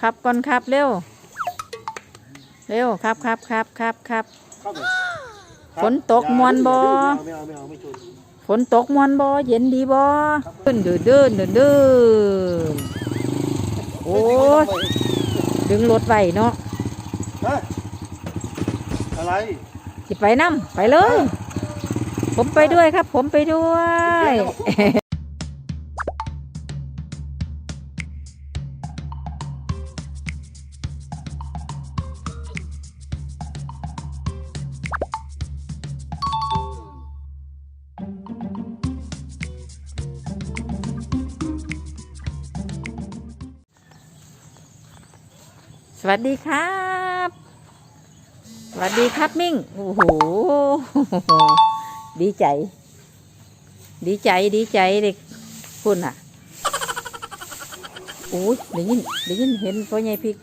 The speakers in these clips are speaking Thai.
ครับก่อนครับเร็ว เร็วครับครับครับครับครับเข้าไปฝนตกมวนบ่ไม่เอาไม่เอาไม่เอาไม่ชนฝนตกมวนบ่เย็นดีบ่เดินเดินเดินเดินเดินโอ้ยดึงรถไว้เนาะฮะอะไรสิไปนํไปเลย ผมไปด้วยครับ ผมไปด้วย สวัสดีครับ สวัสดีครับมิ่ง โอ้โห ดีใจ ดีใจ ดีใจเด็กคุณอะโอ้ยได้ยินได้ยินเห็นพ่อใหญ่พิก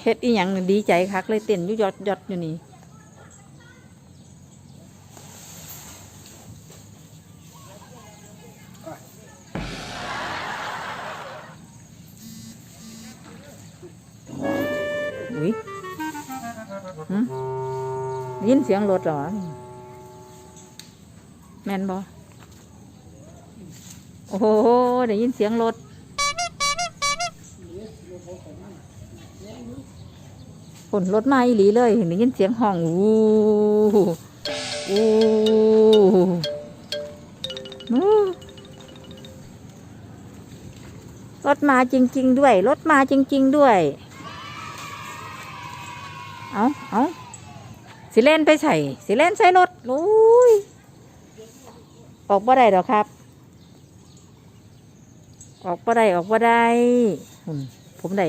เฮ็ดอีหยังดีใจคักเลยเต้นยุยอดยอดอยู่นี่ ยินเสียงรถหรอ แมนบอโอ้โหได้ยินเสียงรถฝนรถมาอีหลีเลยได้ยินเสียงห้องอู้อู้อู้รถมาจริง ๆ ด้วย รถมาจริง ๆ ด้วย เอาเอา สิเล่นไปใส่สิเล่นใส่รถโอ้ยออกบ่ได้ดอครับ ออกบ่ได้ออกบ่ได้ผมได้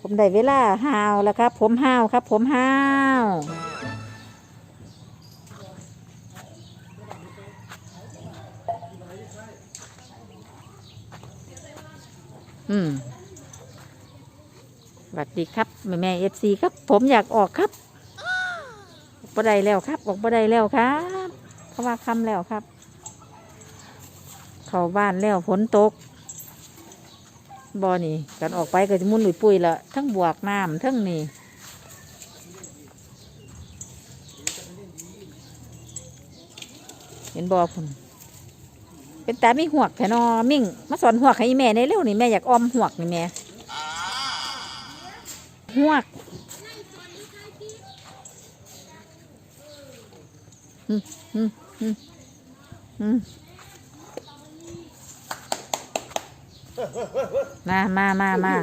ผมได้เวลาห้าวแล้วครับ ผมห้าวครับ ผมห้าวอืมสวัสดีครับ แม่แม่เอฟซีครับ ผมอยากออกครับ บ่ได้แล้วครับ ออกบ่ได้แล้วครับเพราะว่าค่ำแล้วครับ เข้าบ้านแล้วฝนตกบอนี่กันออกไปก็จะมุนหลุยปุยละทั้งบวกน้ำทั้งนี่เห็นบอคุณเป็นตาไม่หวกแค่นอมิ่ง มาสอนหวกให้แม่ในเร็วนี่แม่อยากออมหวกนี่แม่หวก อืมอืมอืมอืมมามามามา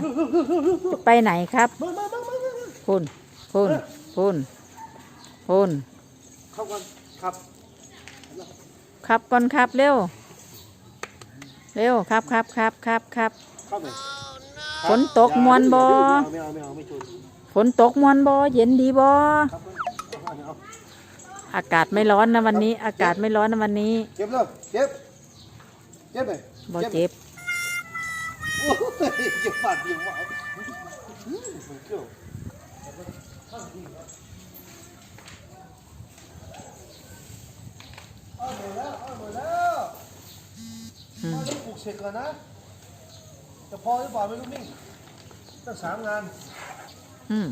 จะไปไหนครับพุ่นพุ่นพุ่นพุ่นเข้ากันครับ ครับก่อนครับเร็ว เร็วครับครับครับครับครับฝนตกมวนบ่ไม่เอฝนตกมวนบอเย็นดีบอ ครับเอาเอา อากาศไม่ร้อนนะวันนี้ อากาศไม่ร้อนนะวันนี้ เจ็บเลยเจ็บ เจ็บไหมบอเจ็บโอ้ยเจ็บปากเจ็บหมาอืมมันเกี่ยวเอาหมดแล้วเอาหมดแล้วอืมเอาต้องปลูกเสร็จก่อนนะจะพอหรือเปล่าไม่รู้มิ่งตั้งสามงาน อืม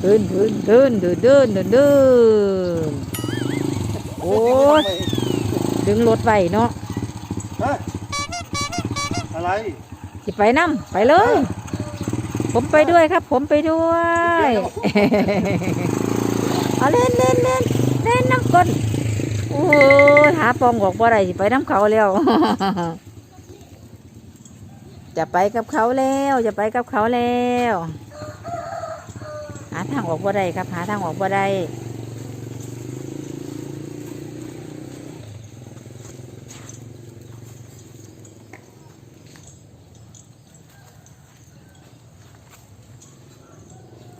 เดินเดินเดินเดินเดินเดินเดินโอ้ยดึงรถไว้เนาะฮะอะไรสิไปนํไปเลย ผมไปด้วยครับ ผมไปด้วยเอาเล่นเล่นเล่นเล่นน้ำก้นโอ้ยหาปองออกบ่ได้สิไปน้ำเขาแล้ว จะไปกับเขาแล้วจะไปกับเขาแล้วหาทางออกบ่ได้ครับ หาทางออกบ่ได้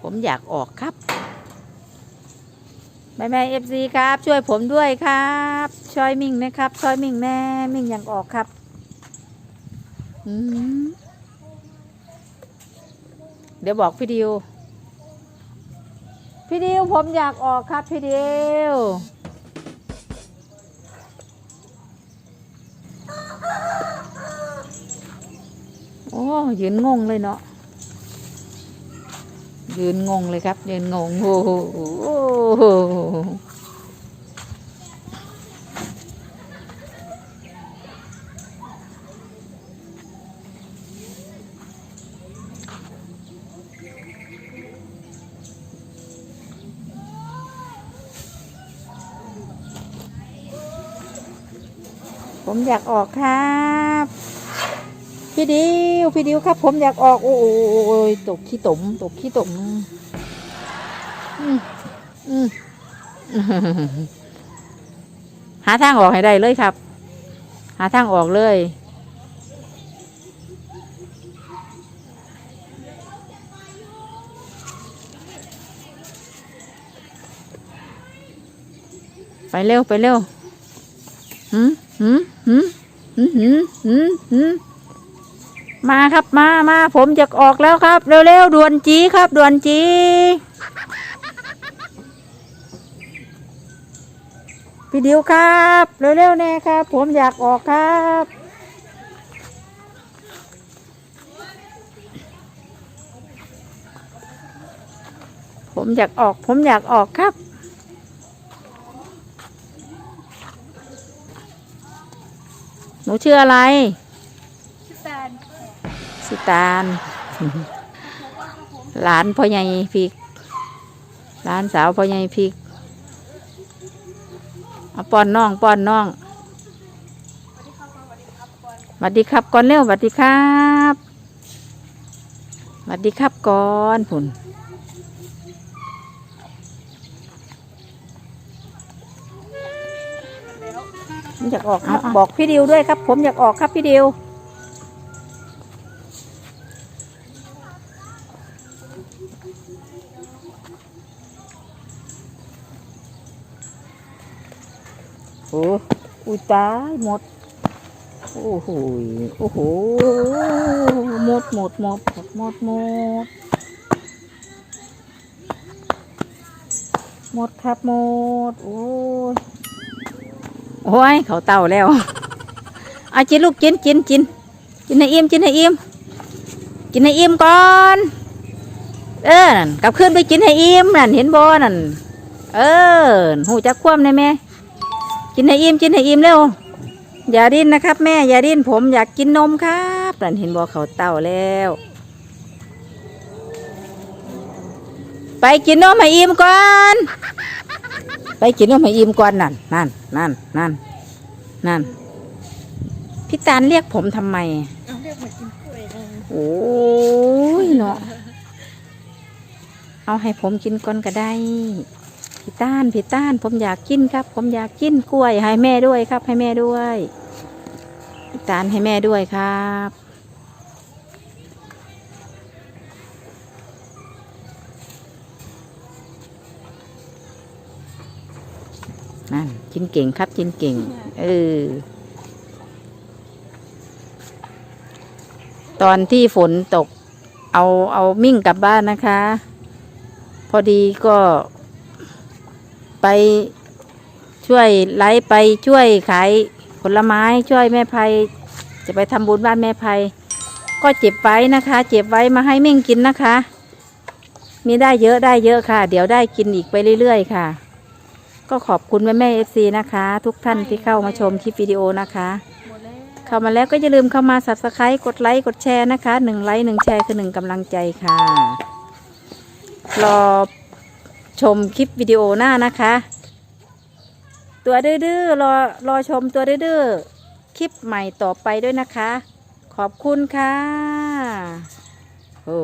ผมอยากออกครับแม่แม่เอฟซีครับ ช่วยผมด้วยครับช่วยมิ่งนะครับช่วยมิ่งแน่มิ่งอยากออกครับ อืม ดี๋ยวบอกพี่ดิว พี่ดิวผมอยากออกครับพี่ดิว โอ้ยืนงงเลยเนาะ ยืนงงเลยครับ ยืนงง โอ้โห ผมอยากออกครับพี่ดิวพี่ดิวครับ ผมอยากออก โอ้ยตกขี้ตมตกขี้ตมอืมอืมหาทางออกให้ได้เลยครับ หาทางออกเลยไปเร็ว ไปเร็ว หืมหืม หืมหืมหืมหืมหืมมาครับมามาผมจะออกแล้วครับ เร็วเร็วด่วนจีครับด่วนจีพี่ดิวครับเร็วเร็วๆแน่ครับ ผมอยากออกครับผมอยากออก ผมอยากออกครับ นูชื่ออะไรแฟนสิตาลหลานพ่อใหญ่พริกหลานสาวพ่อใหญ่พริกเอาป้อนน้องป้อนน้องสวัสดีครับก่อนเร็วสวัสดีครับสวัสดีครับก่อนผุน ผมอยากออกครับบอกพี่ดิวด้วยครับ ผมอยากออกครับพี่ดิว โอ้อุยตายหมด โอ้โหยโอ้โห หมดหมดหมดหมดหมดหมดหมดครับหมด โอ้ย โอ้ยเขาเต่าแล้วเอากินลูกกินกินกินกินให้อิ่มกินให้อิ่มกินให้อิ่มก่อน เออนั่นกลับขึ้นไปกินให้อิ่มนั่นเห็นบ่นั่นเออหูจักคว่ำได้ไหมกินให้อิ่มกินให้อิ่มเร็วอย่าดิ้นนะครับ แม่อย่าดิ้นผมอยากกินนมครับนั่นเห็นบอกเขาเต่าแล้ว ไปกินนมให้อิ่มก่อน ไปกินนมให้อิ่มก่อนนั่นนั่นนั่นนั่นนั่นพี่ตาลเรียกผมทำไมเอาเรียกมากินกล้วยเลยโอ้ยเนาะเอาให้ผมกินก่อนก็ได้พี่ต้านพี่ต้าน ผมอยากกินครับ ผมอยากกินกล้วยให้แม่ด้วยครับ ให้แม่ด้วยพี่ต้านให้แม่ด้วยครับ นั่นกินเก่งครับกินเก่ง เออ ตอนที่ฝนตก เอาเอามิ่งกลับบ้านนะคะ พอดีก็ ไปช่วยไลฟ์ไปช่วยขายผลไม้ช่วยแม่ภัย จะไปทำบุญบ้านแม่ภัย ก็เจ็บไว้นะคะ เจ็บไว้มาให้มิ่งกินนะคะ มีได้เยอะได้เยอะค่ะ เดี๋ยวได้กินอีกไปเรื่อยๆค่ะ ก็ขอบคุณแม่แม่เอฟซีนะคะ ทุกท่านที่เข้ามาชมคลิปวิดีโอนะคะ เข้ามาแล้วก็อย่าลืมเข้ามา subscribe กดไลค์กดแชร์นะคะหนึ่งไลค์หนึ่งแชร์คือหนึ่งกำลังใจค่ะรอชมคลิปวิดีโอหน้านะคะ ตัวดื้อๆรอรอชมตัวดื้อๆคลิปใหม่ต่อไปด้วยนะคะ ขอบคุณค่ะโอ้